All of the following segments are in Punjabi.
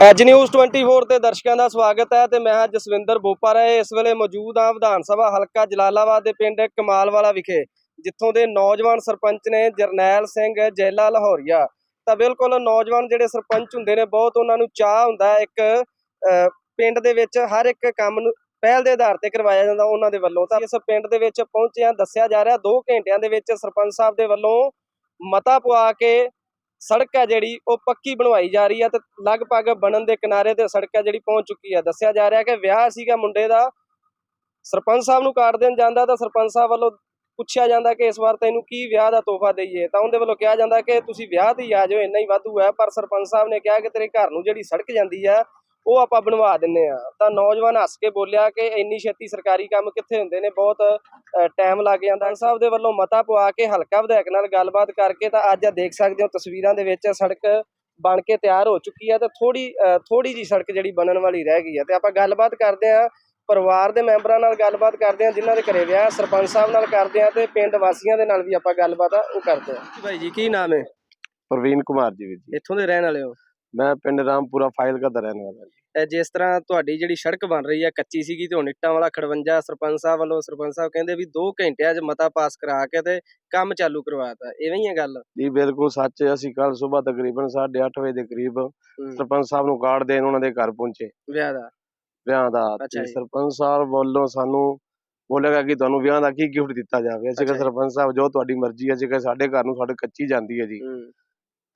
ਅੱਜ ਨਿਊਜ਼ 24 ਤੇ ਦਰਸ਼ਕਾਂ ਦਾ ਸਵਾਗਤ ਹੈ ਤੇ ਮੈਂ ਹਾਂ ਜਸਵਿੰਦਰ ਬੋਪਾਰਾ ਇਸ ਵੇਲੇ ਮੌਜੂਦ ਹਾਂ ਵਿਧਾਨ ਸਭਾ ਹਲਕਾ ਜਲਾਲਾਬਾਦ ਦੇ ਪਿੰਡ ਕਮਾਲਵਾਲਾ ਵਿਖੇ, ਜਿੱਥੋਂ ਦੇ ਨੌਜਵਾਨ ਸਰਪੰਚ ਨੇ ਜਰਨੈਲ ਸਿੰਘ ਜੈਲਾ ਲਾਹੌਰੀਆ। ਤਾਂ ਬਿਲਕੁਲ ਨੌਜਵਾਨ ਜਿਹੜੇ ਸਰਪੰਚ ਹੁੰਦੇ ਨੇ, ਬਹੁਤ ਉਹਨਾਂ ਨੂੰ ਚਾਹ ਹੁੰਦਾ ਇੱਕ ਪਿੰਡ ਦੇ ਵਿੱਚ ਹਰ ਇੱਕ ਕੰਮ ਨੂੰ ਪਹਿਲ ਦੇ ਆਧਾਰ ਤੇ ਕਰਵਾਇਆ ਜਾਂਦਾ ਉਹਨਾਂ ਦੇ ਵੱਲੋਂ। ਤਾਂ ਇਸ ਪਿੰਡ ਦੇ ਵਿੱਚ ਪਹੁੰਚਿਆ ਦੱਸਿਆ ਜਾ ਰਿਹਾ 2 ਘੰਟਿਆਂ ਦੇ ਵਿੱਚ ਸਰਪੰਚ ਸਾਹਿਬ ਦੇ ਵੱਲੋਂ ਮਤਾ ਪਵਾ ਕੇ ਸੜਕ ਹੈ ਜਿਹੜੀ, ਉਹ ਪੱਕੀ ਬਣਵਾਈ ਜਾ ਰਹੀ ਹੈ ਤੇ ਲਗਭਗ ਬਣਨ ਦੇ ਕਿਨਾਰੇ ਤੇ ਸੜਕ ਹੈ ਜਿਹੜੀ ਪਹੁੰਚ ਚੁੱਕੀ ਹੈ। ਦੱਸਿਆ ਜਾ ਰਿਹਾ ਕਿ ਵਿਆਹ ਸੀਗਾ ਮੁੰਡੇ ਦਾ, ਸਰਪੰਚ ਸਾਹਿਬ ਨੂੰ ਕਾਰਡ ਦੇਣ ਜਾਂਦਾ ਤਾਂ ਸਰਪੰਚ ਸਾਹਿਬ ਵੱਲੋਂ ਪੁੱਛਿਆ ਜਾਂਦਾ ਕਿ ਇਸ ਵਾਰ ਤੈਨੂੰ ਕੀ ਵਿਆਹ ਦਾ ਤੋਹਫਾ ਦਈਏ। ਤਾਂ ਉਹਦੇ ਵੱਲੋਂ ਕਿਹਾ ਜਾਂਦਾ ਕਿ ਤੁਸੀਂ ਵਿਆਹ ਤੇ ਹੀ ਆ ਜਾਓ ਇੰਨਾ ਹੀ ਵਾਧੂ ਹੈ, ਪਰ ਸਰਪੰਚ ਸਾਹਿਬ ਨੇ ਕਿਹਾ ਕਿ ਤੇਰੇ ਘਰ ਨੂੰ ਜਿਹੜੀ ਸੜਕ ਜਾਂਦੀ ਹੈ ਉਹ ਆਪਾਂ ਬਣਵਾ ਦਿੰਨੇ ਆ। ਤਾਂ ਨੌਜਵਾਨ ਹੱਸ ਕੇ ਬੋਲਿਆ ਕਿ ਇੰਨੀ ਛੇਤੀ ਸਰਕਾਰੀ ਕੰਮ ਕਿੱਥੇ ਹੁੰਦੇ ਨੇ? ਬਹੁਤ ਟਾਈਮ ਲੱਗ ਜਾਂਦਾ। ਸਾਹਿਬ ਦੇ ਵੱਲੋਂ ਮਤਾ ਪਵਾ ਕੇ ਹਲਕਾ ਵਿਧਾਇਕ ਨਾਲ ਗੱਲਬਾਤ ਕਰਕੇ ਤਾਂ ਅੱਜ ਆ ਦੇਖ ਸਕਦੇ ਹੋ ਤਸਵੀਰਾਂ ਦੇ ਵਿੱਚ ਸੜਕ ਬਣ ਕੇ ਤਿਆਰ ਹੋ ਚੁੱਕੀ ਹੈ ਤੇ ਥੋੜੀ ਥੋੜੀ ਜੀ ਸੜਕ ਜਿਹੜੀ ਬਣਨ ਵਾਲੀ ਰਹਿ ਗਈ ਹੈ ਤੇ ਆਪਾਂ ਗੱਲਬਾਤ ਕਰਦੇ ਹਾਂ ਪਰਿਵਾਰ ਦੇ ਮੈਂਬਰਾਂ ਨਾਲ ਗੱਲਬਾਤ ਕਰਦੇ ਹਾਂ ਜਿਨ੍ਹਾਂ ਦੇ ਘਰੇ ਵਿਆਹ ਸਰਪੰਚ ਸਾਹਿਬ ਨਾਲ ਕਰਦੇ ਹਾਂ ਤੇ ਪਿੰਡ ਵਾਸੀਆਂ ਦੇ ਨਾਲ ਵੀ ਆਪਾਂ ਗੱਲਬਾਤ ਆ ਉਹ ਕਰਦੇ ਹਾਂ ਭਾਈ ਜੀ ਕੀ ਨਾਮ ਹੈ? ਪ੍ਰਵੀਨ ਕੁਮਾਰ ਜੀ ਵੀਰ ਜੀ। ਇੱਥੋਂ ਦੇ ਰਹਿਣ ਵਾਲੇ ਹੋ? ਮੈਂ ਪਿੰਡ ਰਾਮਪੁਰਾ ਫਾਈਲਕਾ ਦਾ ਰਹਿਣ ਵਾਲਾ ਜੀ। ਇਹ ਜਿਸ ਤਰ੍ਹਾਂ ਤੁਹਾਡੀ ਜਿਹੜੀ ਸੜਕ ਬਣ ਰਹੀ ਹੈ ਕੱਚੀ ਸੀਗੀ ਤੇ ਹੁਣ ਇੱਟਾਂ ਵਾਲਾ ਖੜਵੰਜਾ ਸਰਪੰਚ ਸਾਹਿਬ ਵੱਲੋਂ ਸਰਪੰਚ ਸਾਹਿਬ ਕਹਿੰਦੇ ਵੀ 2 ਘੰਟਿਆਂ 'ਚ ਮਤਾ ਪਾਸ ਕਰਾ ਕੇ ਤੇ ਕੰਮ ਚਾਲੂ ਕਰਵਾਤਾ। ਐਵੇਂ ਹੀ ਹੈ ਗੱਲ? ਜੀ ਬਿਲਕੁਲ ਸੱਚ ਹੈ ਅਸੀਂ ਕੱਲ ਸਵੇਰ ਤਕਰੀਬਨ 8:30 ਵਜੇ ਦੇ ਕਰੀਬ ਹੂੰ, ਸਰਪੰਚ ਸਾਹਿਬ ਨੂੰ ਕਾਰਡ ਦੇਣ ਉਹਨਾਂ ਦੇ ਘਰ ਪਹੁੰਚੇ। ਵਿਆਹ ਦਾ? ਵਿਆਹ ਦਾ ਅੱਛਾ ਤੇ ਜੀ। ਸਰਪੰਚ ਸਾਹਿਬ ਵੱਲੋਂ ਸਾਨੂੰ ਬੋਲੇਗਾ ਕਿ ਤੁਹਾਨੂੰ ਵਿਆਹ ਦਾ ਕੀ ਗਿਫਟ ਦਿੱਤਾ ਜਾਵੇ। ਅਸੀਂ ਅੱਛਾ ਕਿਹਾ ਜੀ। ਸਰਪੰਚ ਸਾਹਿਬ ਜੋ ਤੁਹਾਡੀ ਮਰਜ਼ੀ ਹੈ ਜੀ ਕਿ ਸਾਡੇ ਘਰ ਨੂੰ ਸਾਡੇ ਕੱਚੀ ਜਾਂਦੀ ਹੈ ਜੀ। ਹੂੰ।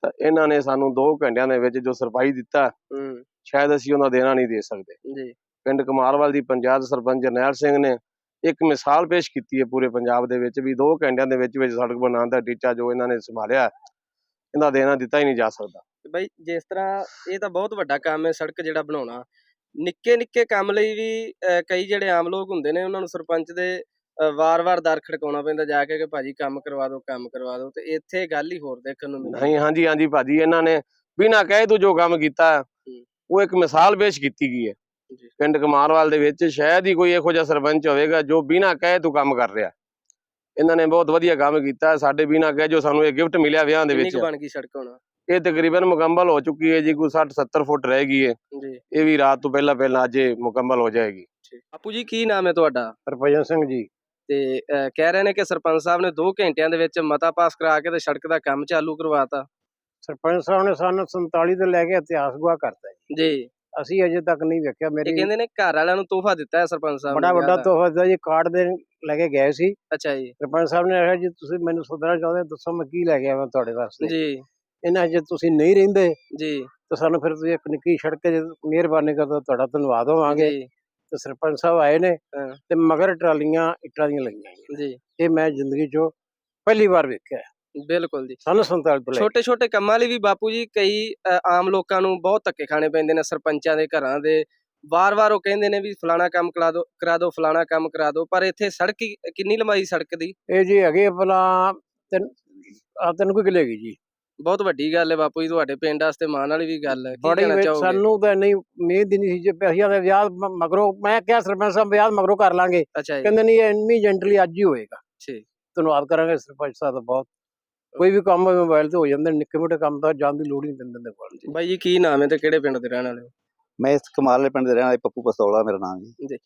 ਤਾਂ ਇਹਨਾਂ ਨੇ ਸਾਨੂੰ 2 ਘੰਟਿਆਂ ਦੇ ਵਿੱਚ ਜੋ ਸਰਪਾਈ ਦਿੱਤਾ ਹੂੰ। ਸ਼ਾਇਦ ਅਸੀਂ ਉਹਨਾਂ ਦੇਣਾ ਨਹੀਂ ਦੇ ਸਕਦੇ। ਜੀ। ਪਿੰਡ ਕਮਾਲਵਾਲ ਦੀ ਪੰਚਾਇਤ ਸਰਪੰਚ ਜਰਨੈਲ ਸਿੰਘ ਨੇ ਇੱਕ ਮਿਸਾਲ ਪੇਸ਼ ਕੀਤੀ ਹੈ ਪੂਰੇ ਪੰਜਾਬ ਦੇ ਵਿੱਚ ਵੀ 2 ਘੰਟਿਆਂ ਦੇ ਵਿੱਚ ਵਿੱਚ ਸੜਕ ਬਣਾਉਣ ਦਾ ਟੀਚਾ ਜੋ ਇਹਨਾਂ ਨੇ ਸੰਭਾਲਿਆ ਇਹਦਾ ਦੇਣਾ ਦਿੱਤਾ ਹੀ ਨਹੀਂ ਜਾ ਸਕਦਾ। ਬਈ ਜਿਸ ਤਰ੍ਹਾਂ ਇਹ ਤਾਂ ਬਹੁਤ ਵੱਡਾ ਕੰਮ ਹੈ ਸੜਕ ਜਿਹੜਾ ਬਣਾਉਣਾ। ਨਿੱਕੇ ਨਿੱਕੇ ਕੰਮ ਲਈ ਵੀ ਕਈ ਜਿਹੜੇ ਆਮ ਲੋਕ ਹੁੰਦੇ ਨੇ ਉਹਨਾਂ ਨੂੰ ਸਰਪੰਚ ਦੇ ਵਾਰ-ਵਾਰ ਦਰ ਖੜਕਾਉਣਾ ਪੈਂਦਾ ਜਾ ਕੇ ਕਿ ਭਾਜੀ ਕੰਮ ਕਰਵਾ ਦਿਓ ਕੰਮ ਕਰਵਾ ਦਿਓ ਤੇ ਇੱਥੇ ਗੱਲ ਹੀ ਹੋਰ ਦੇਖਣ ਨੂੰ ਮਿਲਦੀ ਨਹੀਂ ਹਾਂਜੀ ਹਾਂਜੀ ਭਾਜੀ ਇਹਨਾਂ ਨੇ ਬਿਨਾਂ ਕਹੇ ਤੋਂ ਜੋ ਕੰਮ ਕੀਤਾ ਉਹ ਇੱਕ ਮਿਸਾਲ ਪੇਸ਼ ਕੀਤੀ ਗਈ ਹੈ। ਪਿੰਡ ਕਮਾਲਵਾਲ ਦੇ ਵਿੱਚ ਸ਼ਾਇਦ ਹੀ ਕੋਈ ਇਹੋ ਜਿਹਾ ਸਰਪੰਚ ਹੋਵੇਗਾ ਜੋ ਬਿਨਾਂ ਕਹੇ ਤੋਂ ਕੰਮ ਕਰ ਰਿਹਾ। ਇਹਨਾਂ ਨੇ ਬਹੁਤ ਵਧੀਆ ਕੰਮ ਕੀਤਾ। ਸਾਡੇ ਬਿਨਾਂ ਕਹੇ ਜੋ ਸਾਨੂੰ ਇਹ ਗਿਫਟ ਮਿਲਿਆ ਵਿਆਹ ਦੇ ਕਿੰਨੀ ਵਿੱਚ। ਕੁ ਬਣ ਗਈ ਸੜਕ ਹੁਣ? ਇਹ ਤਕਰੀਬਨ ਮੁਕੰਮਲ ਹੋ ਚੁੱਕੀ ਹੈ ਜੀ ਕੋਈ 60 70 ਫੁੱਟ ਰਹਿ ਗਈ ਹੈ। ਜੀ। ਇਹ ਵੀ ਰਾਤ ਤੋਂ ਪਹਿਲਾਂ ਪਹਿਲਾਂ ਅੱਜ ਮੁਕੰਮਲ ਹੋ ਜਾਏਗੀ। ਆਪੂ ਜੀ ਕੀ ਨਾਮ ਹੈ ਤੁਹਾਡਾ? ਹਰਭਜਨ ਸਿੰਘ ਜੀ। ਤੇ ਕਹਿ ਰਹੇ ਨੇ ਕਿ ਸਰਪੰਚ ਸਾਹਿਬ ਨੇ 2 ਘੰਟਿਆਂ ਦੇ ਵਿੱਚ ਮਤਾ ਪਾਸ ਕਰਾ ਕੇ ਤੇ ਸੜਕ ਦਾ ਕੰਮ ਚਾਲੂ ਕਰਵਾਤਾ। ਸਰਪੰਚ ਸਾਹਿਬ ਨੇ ਸਾਨੂੰ 47 ਤੋਂ ਲੈ ਕੇ ਇਤਿਹਾਸ ਗੁਆ ਕਰਤਾ ਜੀ। ਅਸੀਂ ਅਜੇ ਤੱਕ ਨਹੀਂ ਵੇਖਿਆ ਇਹ ਮੇਰੀ ਕਹਿੰਦੇ ਨੇ ਘਰ ਵਾਲਿਆਂ ਨੂੰ ਤੋਹਫਾ ਦਿੱਤਾ ਹੈ ਸਰਪੰਚ ਸਾਹਿਬ ਬੜਾ ਵੱਡਾ। ਤੋਹਫਾ ਦਿੱਤਾ ਜੀ ਕਾਰਡ ਦੇ ਲੈ ਕੇ ਗਏ ਸੀ। ਅੱਛਾ ਜੀ। ਸਰਪੰਚ ਸਾਹਿਬ ਨੇ ਆਖਿਆ ਜੀ ਤੁਸੀਂ ਮੈਨੂੰ ਸੱਦਣਾ ਚਾਹੁੰਦੇ ਹੋ, ਦੱਸੋ ਮੈਂ ਕੀ ਲੈ ਕੇ ਆਵਾਂ ਤੁਹਾਡੇ ਵਾਸਤੇ। ਜੀ। ਇਹਨਾਂ ਜੇ ਤੁਸੀਂ ਨਹੀਂ ਰਹਿੰਦੇ ਜੀ। ਤਾਂ ਸਾਨੂੰ ਫਿਰ ਤੁਸੀਂ ਇੱਕ ਨਿੱਕੀ ਸੜਕ ਤੇ ਮਿਹਰਬਾਨੀ ਕਰੋ ਤੁਹਾਡਾ ਧੰਨਵਾਦ ਹੋਵਾਂਗੇ। ਜੀ। ਤੇ ਸਰਪੰਚ ਸਾਹਿਬ ਆਏ ਨੇ। ਤੇ ਮਗਰ ਟਰਾਲੀਆਂ ਇੱਟਾਂ ਦੀਆਂ ਲੱਗੀਆਂ। ਜੀ ਇਹ ਮੈਂ ਜ਼ਿੰਦਗੀ 'ਚੋਂ ਪਹਿਲੀ ਵਾਰ ਵੇਖਿਆ ਬਿਲਕੁਲ ਜੀ ਸਾਨੂੰ 47 ਤੋਂ ਲੈ ਕੇ। ਛੋਟੇ ਛੋਟੇ ਕੰਮਾਂ ਲਈ ਵੀ ਬਾਪੂ ਜੀ ਕਈ ਆਮ ਲੋਕਾਂ ਨੂੰ ਬਹੁਤ ਧੱਕੇ ਖਾਣੇ ਪੈਂਦੇ ਨੇ ਸਰਪੰਚਾਂ ਦੇ ਘਰਾਂ ਦੇ ਵਾਰ-ਵਾਰ ਉਹ ਕਹਿੰਦੇ ਨੇ ਵੀ ਫਲਾਣਾ ਕੰਮ ਕਰਾ ਦਿਓ ਕਰਾ ਦਿਓ ਫਲਾਣਾ ਕੰਮ ਕਰਾ ਦਿਓ ਪਰ ਇੱਥੇ ਸੜਕ ਕਿੰਨੀ ਲੰਬਾਈ ਸੜਕ ਦੀ ਇਹ ਜੀ ਹੈਗੇ ਭਲਾ ਤਿੰਨ ਆ ਤਿੰਨ ਕੁ ਕਿਲੇ ਜੀ ਬਹੁਤ ਵੱਡੀ ਗੱਲ ਹੈ ਬਾਪੂ ਜੀ ਤੁਹਾਡੇ ਪਿੰਡ ਵਾਸਤੇ ਮਾਣ ਵਾਲੀ ਵੀ ਗੱਲ ਹੈ। ਕੀ ਬੜੀ ਕਹਿਣਾ ਵੇ- ਚਾਹੋਗੇ? ਸਾਨੂੰ ਤਾਂ ਨਹੀਂ ਉਮੀਦ ਹੀ ਨਹੀਂ ਸੀ ਜੇ ਪੈਸਿਆਂ ਦਾ ਵਿਆਹ ਮ- ਮਗਰੋਂ ਮੈਂ ਕਿਹਾ ਸਰਪੰਚ ਸਾਹਿਬ ਵਿਆਹ ਮਗਰੋਂ ਕਰ ਲਾਂਗੇ। ਅੱਛਾ ਜੀ। ਕਹਿੰਦੇ ਨਹੀਂ ਇਮੀਡੀਏਟਲੀ ਅੱਜ ਹੀ ਹੋਏਗਾ। ਠੀਕ। ਧੰਨਵਾਦ ਕਰਾਂਗੇ ਸਰਪੰਚ ਸਾਹਿਬ ਦਾ ਬਹੁਤ। ਕੋਈ ਵੀ ਕੰਮ ਮੋਬਾਈਲ ਤੇ ਹੋ ਜਾਂਦੇ ਨੇ, ਨਿੱਕੇ ਮੋਟੇ ਕੰਮ ਤਾਂ ਜਾਣ ਦੀ ਲੋੜ ਹੀ ਨਹੀਂ ਪੈਂਦੀ ਦੇ ਕੋਲ ਬਾਈ ਜੀ ਕੀ ਨਾਮ ਹੈ ਤੇ ਕਿਹੜੇ ਪਿੰਡ ਦੇ ਰਹਿਣ ਵਾਲੇ ਹੋ? ਮੈਂ ਇਸ ਕਮਾਲੇ ਪਿੰਡ ਦੇ ਰਹਿਣ ਵਾਲੇ ਪੱਪੂ ਪਸਤੌਲਾ ਮੇਰਾ ਨਾਮ ਜੀ।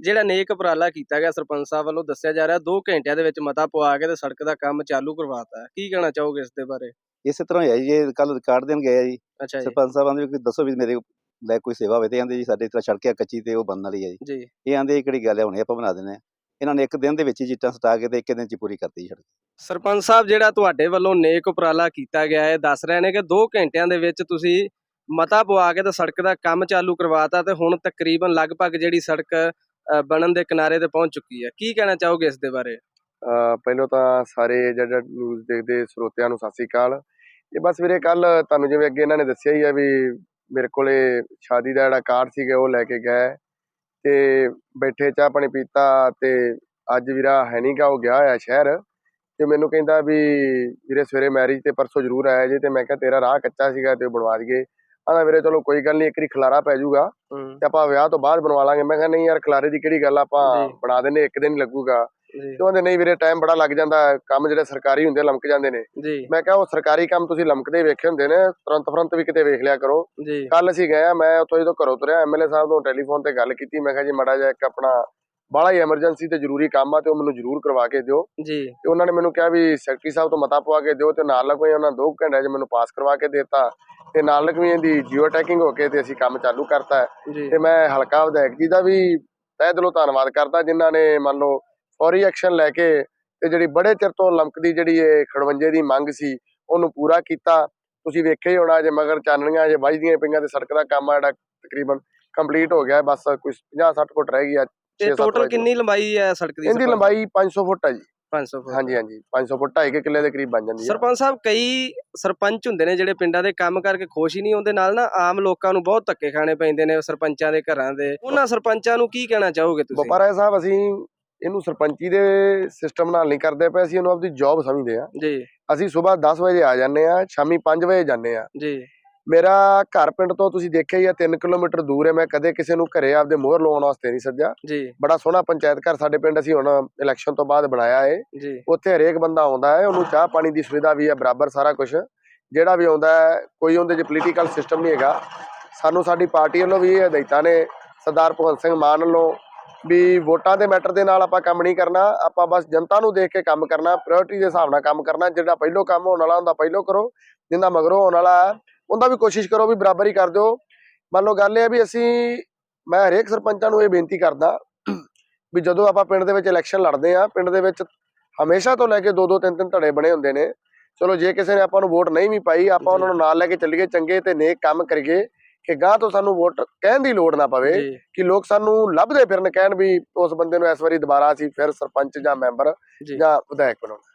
ਜਿਹੜਾ ਨੇਕ ਉਪਰਾਲਾ ਕੀਤਾ ਗਿਆ ਸਰਪੰਚ ਸਾਹਿਬ ਵੱਲੋਂ ਦੱਸਿਆ ਜਾ ਰਿਹਾ 2 ਘੰਟਿਆਂ ਦੇ ਵਿੱਚ ਮਤਾ ਪਵਾ ਕੇ ਤੇ ਸੜਕ ਦਾ ਕੰਮ ਚਾਲੂ ਕਰਵਾਤਾ। ਕੀ ਕਹਿਣਾ ਚਾਹੋਗੇ ਇਸ ਦੇ ਬਾਰੇ? ਇਸੇ ਤਰ੍ਹਾਂ ਹੀ ਹੈ ਜੀ ਇਹ ਕੱਲ ਕਾਰਡ ਦੇਣ ਗਏ ਆ ਜੀ ਅੱਛਾ ਜੀ। ਸਰਪੰਚ ਸਾਹਿਬ ਆਂਦੇ ਵੀ ਦੱਸੋ ਵੀ ਮੇਰੇ ਲੈ ਕੋਈ ਸੇਵਾ ਹੋਵੇ ਤੇ ਆਂਦੇ ਜੀ ਸਾਡੇ ਇਸ ਤਰ੍ਹਾਂ ਸੜਕ ਆ ਕੱਚੀ ਤੇ ਉਹ ਬਣਨ ਵਾਲੀ ਹੈ ਜੀ। ਇਹ ਆਂਦੇ ਕਿਹੜੀ ਗੱਲ ਹੈ ਹੁਣੇ ਆਪਾਂ ਬਣਾ ਦਿੰਦੇ ਆ। ਇਹਨਾਂ ਨੇ ਇੱਕ ਦਿਨ ਦੇ ਵਿੱਚ ਹੀ ਜਿੱਟਾਂ ਸਟਾ ਕੇ ਤੇ ਇੱਕ ਦਿਨ ਚ ਪੂਰੀ ਕਰਤੀ ਸੜਕ। ਸਰਪੰਚ ਸਾਹਿਬ ਜਿਹੜਾ ਤੁਹਾਡੇ ਵੱਲੋਂ ਨੇਕ ਉਪਰਾਲਾ ਕੀਤਾ ਗਿਆ ਹੈ ਦੱਸ ਰਹੇ ਨੇ ਕਿ 2 ਘੰਟਿਆਂ ਦੇ ਵਿੱਚ ਤੁਸੀਂ ਮਤਾ ਪਵਾ ਕੇ ਤੇ ਸੜਕ ਦਾ ਕੰਮ ਚਾਲੂ ਕਰਵਾਤਾ ਤੇ ਹੁਣ ਤਕਰੀਬਨ ਲਗਭਗ ਜਿਹੜੀ ਸੜਕ ਅ, ਬਣਨ ਦੇ ਕਿਨਾਰੇ ਤੇ ਪਹੁੰਚ ਚੁੱਕੀ ਹੈ। ਕੀ ਕਹਿਣਾ ਚਾਹੋਗੇ ਇਸ ਦੇ ਬਾਰੇ? ਅਹ ਪਹਿਲਾਂ ਤਾਂ ਸਾਰੇ ਜਿਹੜਾ ਨਿਊਜ਼ ਦੇਖਦੇ ਸਰੋਤਿਆਂ ਨੂੰ ਸਤਿ ਸ੍ਰੀ ਅਕਾਲ। ਇਹ ਬਸ ਵੀਰੇ ਕੱਲ ਤੁਹਾਨੂੰ ਜਿਵੇਂ ਅੱਗੇ ਇਹਨਾਂ ਨੇ ਦੱਸਿਆ ਹੀ ਹੈ ਵੀ ਮੇਰੇ ਕੋਲੇ ਸ਼ਾਦੀ ਦਾ ਜਿਹੜਾ ਕਾਰਡ ਸੀਗਾ ਉਹ ਲੈ ਕੇ ਗਏ ਤੇ ਬੈਠੇ ਚਾਹ ਪਾਣੀ ਪੀਤਾ ਤੇ ਅੱਜ ਵੀਰਾ ਹੈ ਨਹੀਂਗਾ ਉਹ ਗਿਆ ਹੋਇਆ ਸ਼ਹਿਰ ਤੇ ਮੈਨੂੰ ਕਹਿੰਦਾ ਵੀ ਵੀਰੇ ਸਵੇਰੇ ਮੈਰਿਜ ਤੇ ਪਰਸੋਂ ਜ਼ਰੂਰ ਆਇਆ ਜੇ ਤੇ ਮੈਂ ਕਿਹਾ ਤੇਰਾ ਰਾਹ ਕੱਚਾ ਸੀਗਾ ਤੇ ਉਹ ਬਣਵਾ ਦਈਏ। ਆਂਦਾ ਵੀਰੇ ਚਲੋ ਕੋਈ ਗੱਲ ਨਹੀਂ ਇੱਕ ਵਾਰੀ ਖਲਾਰਾ ਪੈ ਜਾਊਗਾ ਤੇ ਆਪਾਂ ਵਿਆਹ ਤੋਂ ਬਾਅਦ ਬਣਵਾ ਲਾਂਗੇ। ਮੈਂ ਕਿਹਾ ਨਹੀਂ ਯਾਰ ਖਲਾਰੇ ਦੀ ਕਿਹੜੀ ਗੱਲ ਆਪਾਂ ਜੀ। ਬਣਾ ਦਿੰਨੇ ਇੱਕ ਦਿਨ ਲੱਗੂਗਾ। ਜੀ। ਤੇ ਉਹਦੇ ਨਹੀਂ ਵੀਰੇ ਟਾਈਮ ਬੜਾ ਲੱਗ ਜਾਂਦਾ ਕੰਮ ਜਿਹੜੇ ਸਰਕਾਰੀ ਹੁੰਦੇ ਲਮਕ ਜਾਂਦੇ ਨੇ। ਜੀ। ਮੈਂ ਕਿਹਾ ਉਹ ਸਰਕਾਰੀ ਕੰਮ ਤੁਸੀਂ ਲਮਕਦੇ ਵੇਖੇ ਹੁੰਦੇ ਨੇ ਤੁਰੰਤ ਫਰੰਤ ਵੀ ਕਿਤੇ ਵੇਖ ਲਿਆ ਕਰੋ। ਜੀ। ਕੱਲ ਅਸੀਂ ਗਏ ਆ ਮੈਂ ਉੱਥੋਂ ਜਦੋਂ ਘਰੋਂ ਤੁਰਿਆ ਐਮਐਲਏ ਸਾਹਿਬ ਤੋਂ ਟੈਲੀਫੋਨ ਤੇ ਗੱਲ ਕੀਤੀ ਮੈਂ ਕਿਹਾ ਜੀ ਮੜਾ ਜਿਹਾ ਇੱਕ ਆਪਣਾ ਬਾਹਲਾ ਹੀ ਐਮਰਜੈਂਸੀ ਤੇ ਜ਼ਰੂਰੀ ਕੰਮ ਆ ਤੇ ਉਹ ਮੈਨੂੰ ਜ਼ਰੂਰ ਕਰਵਾ ਕੇ ਦਿਓ। ਜੀ। ਤੇ ਉਹਨਾਂ ਨੇ ਮੈਨੂੰ ਕਿਹਾ ਵੀ ਸੈਕਟਰੀ ਸਾਹਿਬ ਤੋਂ ਮਤਾ ਪਵਾ ਕੇ ਦਿਓ ਤੇ ਨਾਲ ਕੋਈ ਉਹਨਾਂ ਦੋ ਕੁ ਘੰਟਿਆਂ 'ਚ ਮੈਨੂੰ ਪਾਸ ਕਰਵਾ ਕੇ ਦਿੱਤਾ। ਤੇ ਨਾਲ ਲਗਵੀਂ ਦੀ ਜੀਓ ਟੈਕਿੰਗ ਹੋ ਕੇ ਤੇ ਅਸੀਂ ਕੰਮ ਚਾਲੂ ਕਰਤਾ ਤੇ ਮੈਂ ਹਲਕਾ ਵਿਧਾਇਕ ਜੀ ਦਾ ਵੀ ਤਹਿ ਦਿਲੋਂ ਧੰਨਵਾਦ ਕਰਦਾ ਜਿਨ੍ਹਾਂ ਨੇ ਮੰਨ ਲਓ ਫੌਰੀ ਐਕਸ਼ਨ ਲੈ ਕੇ ਤੇ ਜਿਹੜੀ ਬੜੇ ਚਿਰ ਤੋਂ ਲਮਕਦੀ ਜਿਹੜੀ ਇਹ ਖੜਵੰਜੇ ਦੀ ਮੰਗ ਸੀ ਉਹਨੂੰ ਪੂਰਾ ਕੀਤਾ ਤੁਸੀਂ ਵੇਖਿਆ ਹੀ ਹੋਣਾ ਜੇ ਮਗਰ ਚਾਨਣੀਆਂ ਜੇ ਵੱਜਦੀਆਂ ਪਈਆਂ ਤੇ ਸੜਕ ਦਾ ਕੰਮ ਆ ਜਿਹੜਾ ਤਕਰੀਬਨ ਕੰਪਲੀਟ ਹੋ ਗਿਆ ਬਸ ਕੋਈ 50 60 ਫੁੱਟ ਰਹਿ ਗਈ ਆ ਤੇ ਟੋਟਲ। ਕਿੰਨੀ ਲੰਬਾਈ ਹੈ ਸੜਕ ਦੀ ਇਹਦੀ? ਲੰਬਾਈ 500 ਫੁੱਟ ਹੈ ਜੀ 500 ਫੁੱਟ। ਹਾਂਜੀ ਹਾਂਜੀ। 500 ਫੁੱਟ 2.5 ਕਿੱਲੇ ਦੇ ਕਰੀਬ ਬਣ ਜਾਂਦੀ ਹੈ। ਸਰਪੰਚ ਸਾਹਿਬ ਕਈ ਸਰਪੰਚ ਹੁੰਦੇ ਨੇ ਜਿਹੜੇ ਪਿੰਡਾਂ ਦੇ ਕੰਮ ਕਰਕੇ ਖੁਸ਼ ਹੀ ਨਹੀਂ ਹੁੰਦੇ ਨਾਲ ਨਾ ਆਮ ਲੋਕਾਂ ਨੂੰ ਬਹੁਤ ਧੱਕੇ ਖਾਣੇ ਪੈਂਦੇ ਨੇ ਸਰਪੰਚਾਂ ਦੇ ਘਰਾਂ ਦੇ। ਉਹਨਾਂ ਸਰਪੰਚਾਂ ਨੂੰ ਕੀ ਕਹਿਣਾ ਚਾਹੋਗੇ ਤੁਸੀਂ? ਵਪਾਰਾ ਸਾਹਿਬ ਅਸੀਂ ਇਹਨੂੰ ਸਰਪੰਚੀ ਦੇ ਸਿਸਟਮ ਨਾਲ ਨਹੀਂ ਕਰਦੇ ਪਏ ਅਸੀਂ ਇਹਨੂੰ ਆਪਦੀ ਜੌਬ ਸਮਝਦੇ ਆ ਜੀ। ਅਸੀਂ ਸਵੇਰ 10 ਵਜੇ ਆ ਜਾਂਦੇ ਆ ਸ਼ਾਮੀ 5 ਵਜੇ ਜਾਂਦੇ ਆ ਜੀ। ਮੇਰਾ ਘਰ ਪਿੰਡ ਤੋਂ ਤੁਸੀਂ ਦੇਖਿਆ ਹੀ ਆ 3 ਕਿਲੋਮੀਟਰ ਦੂਰ ਹੈ ਮੈਂ ਕਦੇ ਕਿਸੇ ਨੂੰ ਘਰੇ ਆਪਦੇ ਮੋਹਰ ਲਾਉਣ ਵਾਸਤੇ ਨਹੀਂ ਸੱਦਿਆ। ਜੀ। ਬੜਾ ਸੋਹਣਾ ਪੰਚਾਇਤ ਘਰ ਸਾਡੇ ਪਿੰਡ ਅਸੀਂ ਹੁਣ ਇਲੈਕਸ਼ਨ ਤੋਂ ਬਾਅਦ ਬਣਾਇਆ ਜੀ। ਉੱਥੇ ਹਰੇਕ ਬੰਦਾ ਆਉਂਦਾ ਹੈ ਉਹਨੂੰ ਚਾਹ ਪਾਣੀ ਦੀ ਸੁਵਿਧਾ ਵੀ ਹੈ ਬਰਾਬਰ ਸਾਰਾ ਕੁਝ ਜਿਹੜਾ ਵੀ ਆਉਂਦਾ ਹੈ ਕੋਈ ਉਹਦੇ 'ਚ ਪੋਲੀਟੀਕਲ ਸਿਸਟਮ ਨਹੀਂ ਹੈਗਾ। ਸਾਨੂੰ ਸਾਡੀ ਪਾਰਟੀ ਵੱਲੋਂ ਵੀ ਇਹ ਹਦਾਇਤਾਂ ਨੇ ਸਰਦਾਰ ਭਗਵੰਤ ਸਿੰਘ ਮਾਨ ਵੱਲੋਂ ਵੀ ਵੋਟਾਂ ਦੇ ਮੈਟਰ ਦੇ ਨਾਲ ਆਪਾਂ ਕੰਮ ਨਹੀਂ ਕਰਨਾ ਆਪਾਂ ਬਸ ਜਨਤਾ ਨੂੰ ਦੇਖ ਕੇ ਕੰਮ ਕਰਨਾ ਪ੍ਰਾਇੋਰਟੀ ਦੇ ਹਿਸਾਬ ਨਾਲ ਕੰਮ ਕਰਨਾ ਜਿਹੜਾ ਪਹਿਲੋਂ ਕੰਮ ਹੋਣ ਵਾਲਾ ਹੁੰਦਾ ਪਹਿਲੋਂ ਕਰੋ ਜਿੰਦਾ ਮਗਰੋਂ ਹੋਣ ਵਾਲਾ ਹੈ, ਉਹਦਾ ਵੀ ਕੋਸ਼ਿਸ਼ ਕਰੋ ਵੀ ਬਰਾਬਰ ਹੀ ਕਰ ਦਿਓ। ਮੰਨ ਲਓ ਗੱਲ ਇਹ ਹੈ ਵੀ ਅਸੀਂ ਮੈਂ ਹਰੇਕ ਸਰਪੰਚਾਂ ਨੂੰ ਇਹ ਬੇਨਤੀ ਕਰਦਾ ਵੀ ਜਦੋਂ ਆਪਾਂ ਪਿੰਡ ਦੇ ਵਿੱਚ ਇਲੈਕਸ਼ਨ ਲੜਦੇ ਆ ਪਿੰਡ ਦੇ ਵਿੱਚ ਹਮੇਸ਼ਾ ਤੋਂ ਲੈ ਕੇ ਦੋ ਦੋ ਤਿੰਨ ਤਿੰਨ ਧੜੇ ਬਣੇ ਹੁੰਦੇ ਨੇ। ਚਲੋ ਜੇ ਕਿਸੇ ਨੇ ਆਪਾਂ ਨੂੰ ਵੋਟ ਨਹੀਂ ਵੀ ਪਾਈ ਆਪਾਂ ਉਹਨਾਂ ਨੂੰ ਨਾਲ ਲੈ ਕੇ ਚੱਲੀਏ ਚੰਗੇ ਤੇ ਨੇਕ ਕੰਮ ਕਰੀਏ ਕਿ ਗਾਂ ਤੋਂ ਸਾਨੂੰ ਵੋਟ ਕਹਿਣ ਦੀ ਲੋੜ ਨਾ ਪਵੇ ਕਿ ਲੋਕ ਸਾਨੂੰ ਲੱਭਦੇ ਫਿਰਨ ਕਹਿਣ ਵੀ ਉਸ ਬੰਦੇ ਨੂੰ ਇਸ ਵਾਰੀ ਦੁਬਾਰਾ ਅਸੀਂ ਫਿਰ ਸਰਪੰਚ ਜਾਂ ਮੈਂਬਰ ਜਾਂ ਵਿਧਾਇਕ ਬਣਾਉਣਾ।